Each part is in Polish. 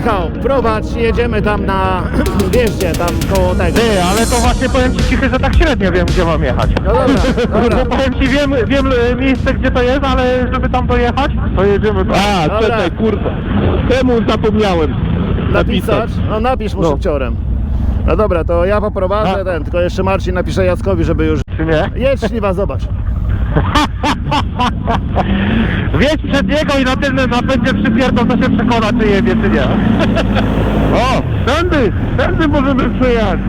Michał, prowadź, jedziemy tam na, wieździe, tam koło tego. Ty, ale to właśnie powiem ci cichy, że tak średnio wiem, gdzie mam jechać. No dobra, dobra. Bo powiem ci, wiem, wiem e, miejsce, gdzie to jest, ale żeby tam dojechać, to jedziemy tam. A, Dobra. czekaj, kurwa. Temu zapomniałem. Napisać? No napisz mu No. szybciorem. No dobra, to ja poprowadzę A. ten, tylko jeszcze Marcin napisze Jackowi, żeby już... Czy nie? Jedź śliwa, zobacz. Wjedź przed niego i na tylnym napędzie przypierdol, to się przekona, czy jebie, czy nie. O, tędy, tędy możemy przyjechać.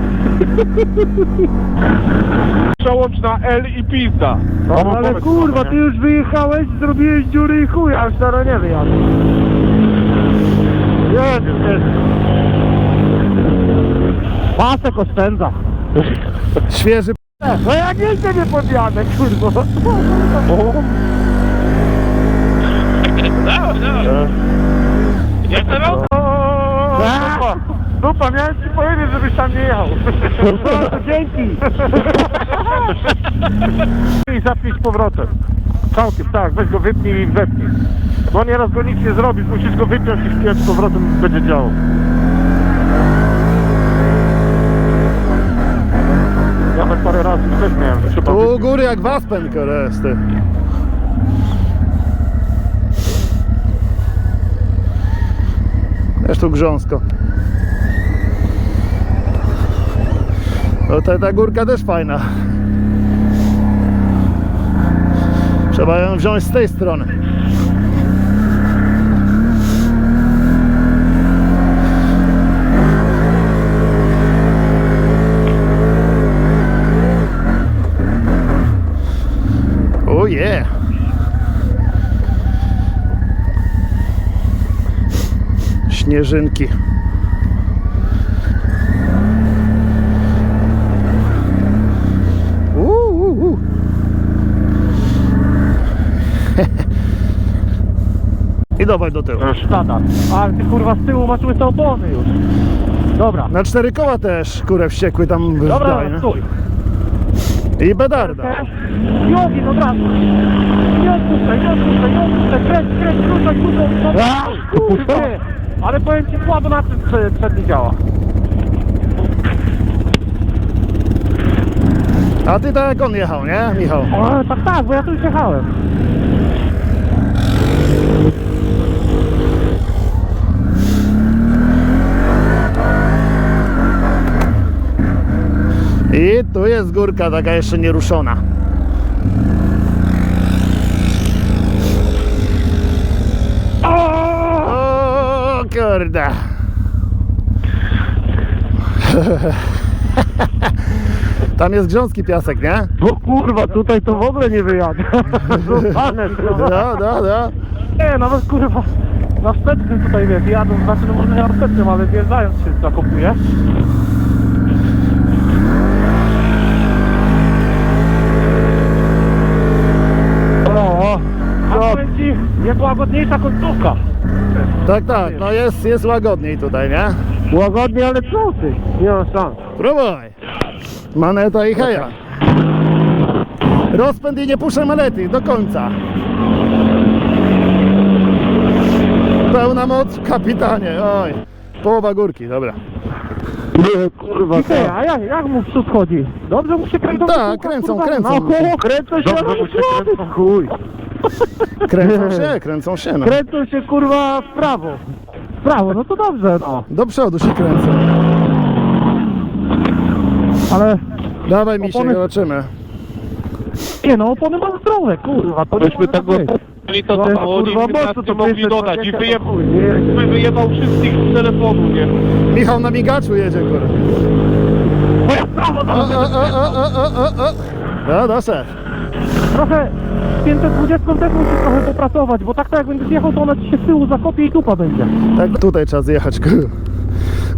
Przełącz na L i pizda. No, ale kurwa, ty już wyjechałeś, zrobiłeś dziury i chuj, aż teraz nie wyjadę. Jest, jest. Pasek oszczędza. Świeży No ja nigdy nie podjadę, kurwa. Jak teraz? Dupa, dupa, miałem ci powiedzieć, żebyś tam nie jechał. Dzięki. I zapnij z powrotem. Całkiem, tak, weź go wypnij i wepnij. Bo nieraz go nic nie zrobisz, musisz go wypiąć i wpiąć z powrotem będzie działał. Parę razy też miałem, że trzeba Tu u góry jak Waspen, koresty. Też tu grząsko. No ta, ta górka też fajna. Trzeba ją wziąć z tej strony. Śnieżynki. Uuu. I dawaj do tyłu. Sztada. Ale ty kurwa z tyłu masz łyse opony już. Dobra. Na cztery koła też kurę wściekły tam Dobra, wdaje, stój. I bedarda. I ogień od razu. Nie odpuszczaj, nie odpuszczaj, nie odpuszczaj. Kręć, kręć, kruszaj, kruszaj. Ale powiem ci, słabo na tym prze- przedni działa. A ty tak jak on jechał, nie, Michał? O, tak, tak, bo ja tu już jechałem. I tu jest górka taka jeszcze nieruszona. O kurde. Tam jest grząski piasek, nie? Bo kurwa, tutaj to w ogóle nie wyjadę. Zostanę No, no, no. Nie, nawet kurwa. Na wstecznym tutaj wiesz, jadą, znaczy no może nie na wstecznym, ale wjeżdżając się zakopuje. O, a powiem ci, jest łagodniejsza końcówka. Tak, tak, no jest, jest łagodniej tutaj, nie? Łagodnie, ale co ty? Nie ma szans. Próbuj. Maneta i heja. Rozpęd i nie puszczaj manety do końca. Pełna moc, kapitanie. Oj. Połowa górki, dobra. Nie, kurwa, Ty, a jak, jak mu przód chodzi? Dobrze mu się kręcą? Tak, kurwa, kręcą, kurwa, kręcą. Naokoło kręcą się, Dobrze mu się kręcą, chuj. Kręcą się, kręcą się, no. Kręcą się kurwa w prawo. W prawo, no to dobrze, no. Do przodu się kręcą. Ale Dawaj mi się, Opony- zobaczymy. nie no, opony mam zdrowe, kurwa. To Myśmy tego i to No, samochodzie kurwa, i mocno nas to nie mogli pisze, dodać i człowieka, wyjebał, chuj, nie? wyjebał wszystkich z telefonu, nie? Michał na migaczu jedzie, kurwa. Moja prawo, O, o, o, o, o, o, o, o. No, szef. Trochę 520 też musisz trochę popracować, bo tak to jak będziesz jechał, to ona ci się z tyłu zakopie i tupa będzie. Tak, tutaj trzeba zjechać.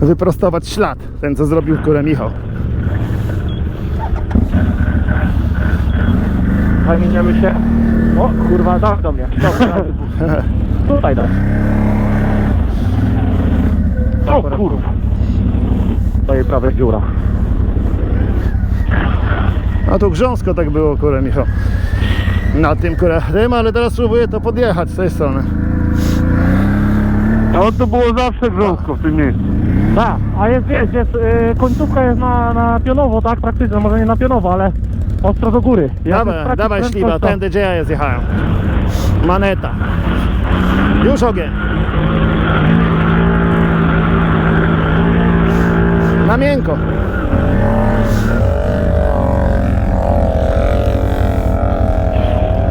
Wyprostować ślad, ten co zrobił kurę Michał. Zamieniamy się. O, kurwa, daj do mnie. Dobra, tutaj daj. O kurwa. To jej prawie dziura. A tu grząsko tak było, kurę Michał. Na tym tym, ale teraz spróbuję to podjechać z tej strony. No to było zawsze grząsko w tym miejscu. Tak, a jest, wiesz, jest, y, końcówka jest na, na pionowo, tak, praktycznie, może nie na pionowo, ale ostro do góry. Jak Dawaj, dawaj śliwa, tędy gdzie ja je zjechałem. Maneta. Już ogień. Na miękko.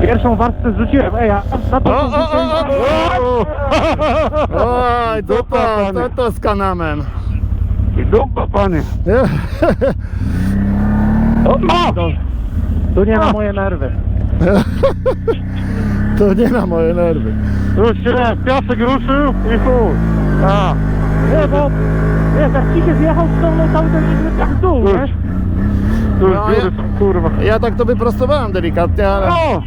Pierwszą warstwę zrzuciłem, ej, a na to O, o, o, o, o. Oj, dupa, co to z kanamem? I dupa, panie. O, to, to nie na moje nerwy. To nie na moje nerwy. Już się piasek ruszył i chuj. A, Nie, bo wiesz, jak ci się zjechał, to no cały ten tak w dół, wiesz? tu już No, dziury ja- są, kurwa. Ja tak to wyprostowałem delikatnie, ale O,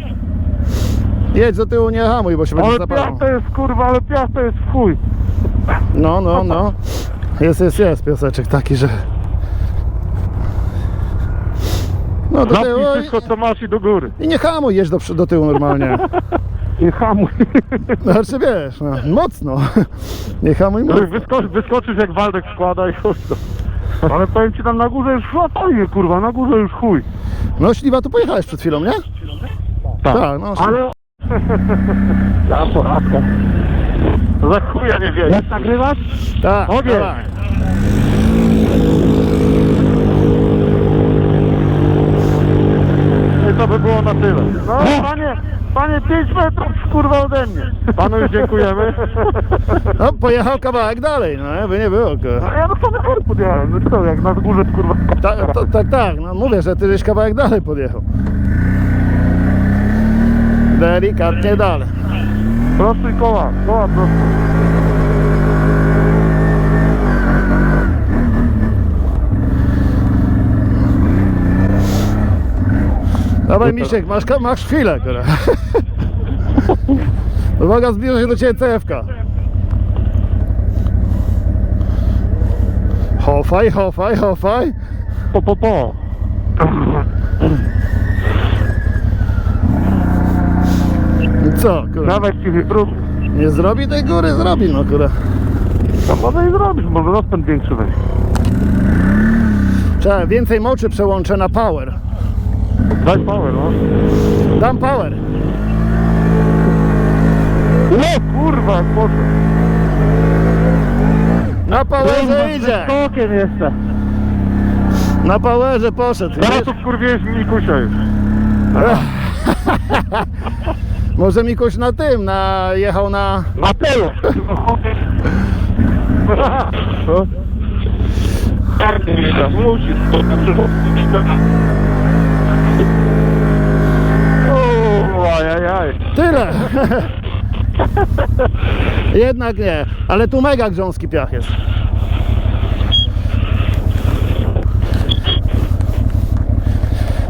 jedź do tyłu, nie hamuj, bo się będzie ale zapalał. piasta jest, kurwa, ale piasta jest w chuj. No, no, no. Jest, jest, jest piaseczek taki, że... No do tyłu Zapnij wszystko, co masz i do góry. i nie hamuj, jedź do, przy- do tyłu normalnie. Nie hamuj. Znaczy wiesz, no, mocno. Nie hamuj mocno. Wyskocz, wyskoczysz jak Waldek składa i to. Ale powiem ci tam na górze już fajnie, kurwa, na górze już chuj. No śliwa, tu pojechałeś przed chwilą, nie? Tak, no. Ale... Ja poradka. Za chuja nie wiem. Jak nagrywasz? Tak, Ogień. I to by było na tyle. No, panie, panie 5 metrów, kurwa, ode mnie. Panu już dziękujemy. No, pojechał kawałek dalej, no, jakby nie było. kurwa. A ja na same góry podjechałem, no co, jak na górze, kurwa. Tak, tak, tak, no mówię, że ty żeś kawałek dalej podjechał. Delikatnie dalej. Prostuj koła, koła prostuj. Dawaj Misiek, masz, masz chwilę, kurwa. Uwaga, zbliża się do Ciebie CFK. Hofaj, hofaj, hofaj. Po, po, po. Co, kurwa? Dawaj cichy. Nie zrobi tej góry? Zrobi, no kurwa. To może i zrobisz, może rozpęd większy weź. Trzeba więcej moczy przełączę na power. Daj power, no. Dam power. O kurwa, poszedł. Na powerze idzie. Skokiem jeszcze. Na powerze poszedł. Zaraz tu wkurwiłeś Mikusia już. Może Mikuś na tym, na, jechał na... Na ajajaj. Tyle. Jednak nie, ale tu mega grząski piach jest.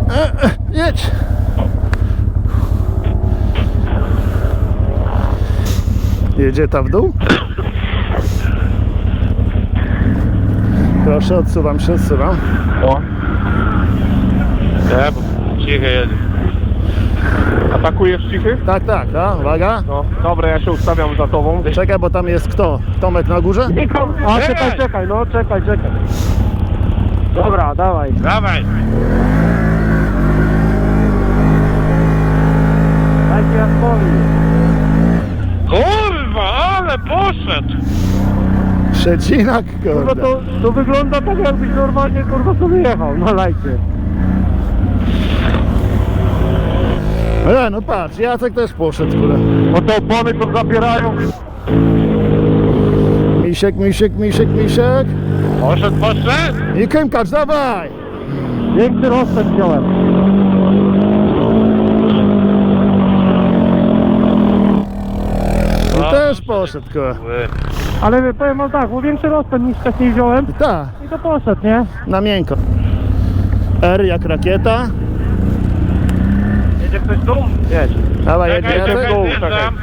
E, e, jedź. Jedzie ta w dół? Proszę, odsuwam się, odsuwam. O. Bo cichy jedzie. Atakujesz cichy? Tak, tak, tak, uwaga. No, dobra, ja się ustawiam za tobą. Czekaj, bo tam jest kto? Tomek na górze? A czekaj, czekaj, no czekaj, czekaj. Dobra, dawaj. Dawaj. Dajcie Jaskowi. Kurwa, ale poszedł. Przecinak, Kurwa, to, to wygląda tak jakbyś normalnie kurwa sobie jechał na lajcie. E, no patrz, Jacek też poszedł, kurde. Bo te opony to zabierają. Misiek, misiek, misiek, misiek. Poszedł, poszedł. I Kymkacz, dawaj! Większy rozpęd wziąłem. I też poszedł, kurde. Ale powiem wam tak, bo większy rozpęd niż wcześniej wziąłem I ta, i to poszedł, nie? na miękko. R jak rakieta. Jedzie ktoś tu? Jedź. Dawaj, jedzie Czekaj, Jacek. czekaj, zjeżdżam.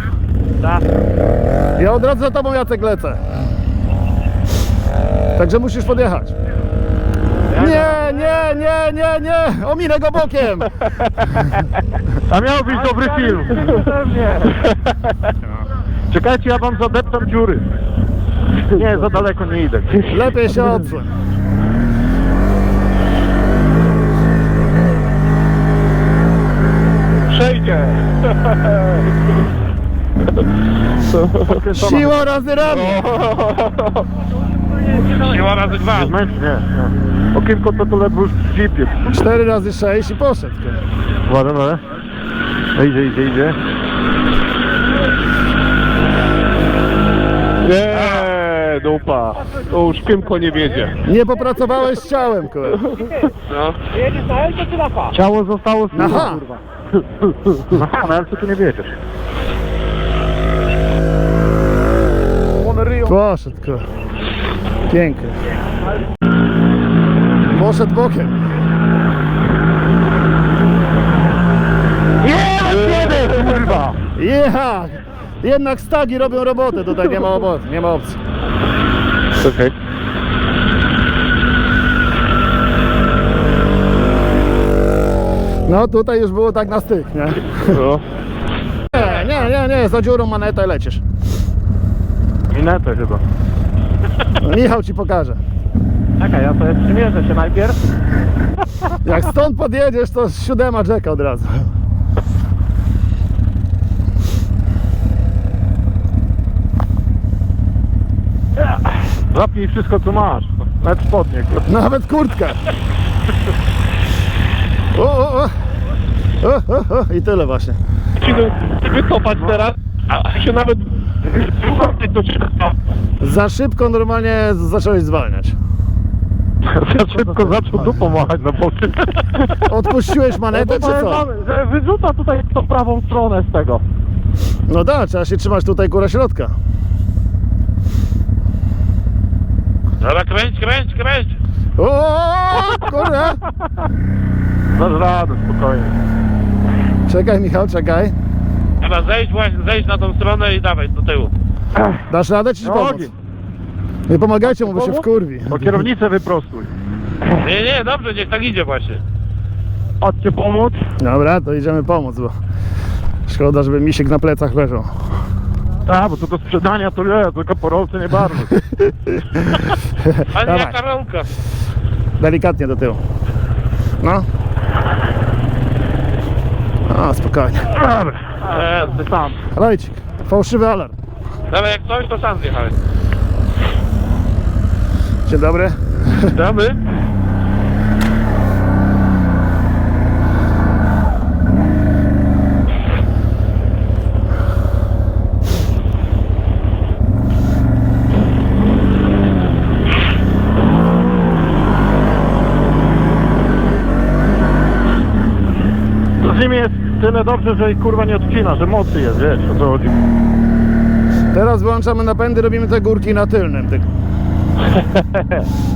Ja od razu za tobą Jacek lecę. Także musisz podjechać. Nie, nie, nie, nie, nie! Ominę go bokiem! A miał być dobry film. Czekajcie, ja wam zadeptam dziury. Nie, za daleko nie idę. Lepiej się odsłoń. Przejdzie. Siła razy ramię. Siła razy dwa. Nie, nie. Okienko to ledwo już w jeepie. 4 razy 6 i poszedł. Uwaga, uwaga. No Idzie, idzie, idzie. Nie, dupa. To już Kymko nie wiedzie. Nie popracowałeś z ciałem, kurwa. No. Jedziesz na czy na Fa? Ciało zostało z Aha. kurwa. Aha, no ale co tu nie wiedziesz? One ryją. Poszedł, kurwa. Pięknie. Poszedł bokiem. Jeden, kurwa! Jecha! Jednak stagi robią robotę, tutaj nie ma obozu, nie ma opcji. Okej. No tutaj już było tak na styk, nie? No. Nie, nie, nie, nie, za dziurą manetę lecisz. Minetę chyba. No, Michał ci pokaże. Czekaj, ja sobie przymierzę się najpierw. Jak stąd podjedziesz, to siódema Jacka od razu. Zapnij wszystko co masz. Nawet spodnie, kurwa. Nawet kurtkę. O, o, o. O, o, o. I tyle właśnie. Musimy wycofać teraz, a się nawet... Za szybko normalnie zacząłeś zwalniać. Za szybko zaczął dupą machać na boki. Odpuściłeś manetę, czy Powiem co? wyrzuca tutaj tą prawą stronę z tego. No tak, trzeba się trzymać tutaj kura środka. Dobra, kręć, kręć, kręć. O, kurde. Dasz radę, spokojnie. Czekaj Michał, czekaj. Dobra, zejdź, właśnie, zejdź na tą stronę i dawaj do tyłu. Dasz radę, czy ci pomóc? Nogi. Nie pomagajcie mu, bo się wkurwi. Bo kierownicę wyprostuj. Nie, nie, dobrze, niech tak idzie właśnie. Chodźcie pomóc. Dobra, to idziemy pomóc, bo szkoda, żeby misiek na plecach leżał. Tak, bo to do sprzedania to nie, tylko po rolce nie bardzo. Ale Dawaj. jaka rolka. Delikatnie do tyłu. No. A, spokojnie. E, ty sam. Lejcik, fałszywy alarm. Dobra, jak coś, to sam zjechałeś. Dzień dobry. Damy? Z nim jest tyle dobrze, że ich kurwa nie odcina, że mocy jest, wiesz o co chodzi. Teraz wyłączamy napędy, robimy te górki na tylnym. Ty...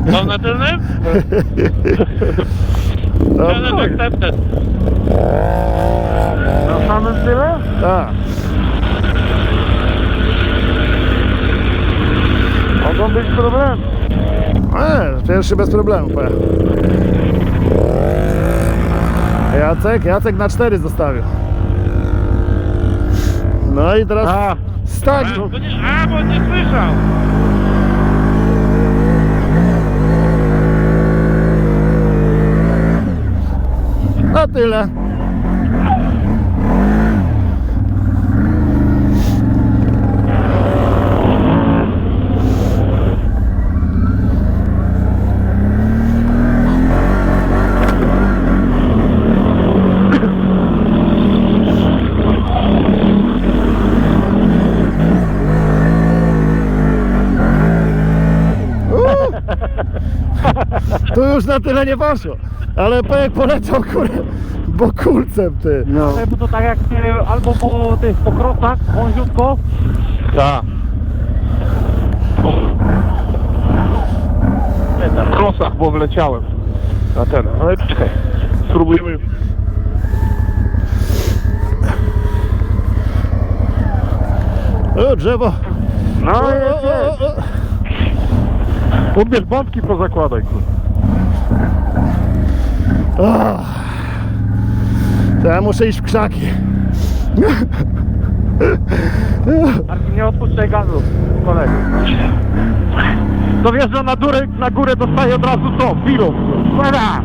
Są na tylnym? No, Jeden akcepted. Na samym tyle? tak. Mogą być problemy. E, pierwszy bez problemu pojechał. Jacek, Jacek na cztery zostawił. No i teraz A, stagi. A, to nie, a, bo nie słyszał. Na tyle. Tu już na tyle nie poszło. Ale jak poleciał kurde, bo kulcem ty. no. Bo to tak jak e, albo po tych pokrosach, wąziutko, Tak. W krosach, bo wleciałem. Na ten, ale czekaj. Spróbujemy. O, drzewo. No O, jest, o, o, jest. o. Bombki pozakładaj, kurwa. Ach. To ja muszę iść w krzaki. Marcin, nie odpuszczaj gazu, kolego. Dojeżdża na górę, na górę dostaje od razu to, pilot. Uwaga!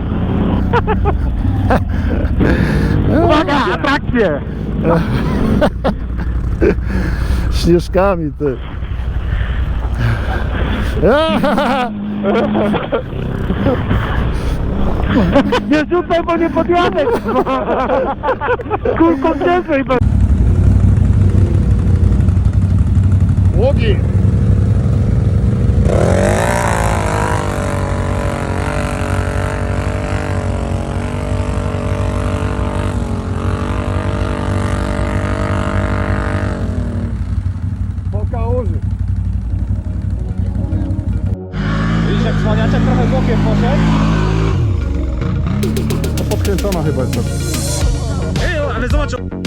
Uwaga, atrakcje! Śnieżkami ty. Nie rzucaj, bo nie podjadę! Kulką ciężej będzie. Łogi. Widzisz jak dzwoniaczek trochę bokiem poszedł? odkręcona no chyba jest. Ej, ale zobacz!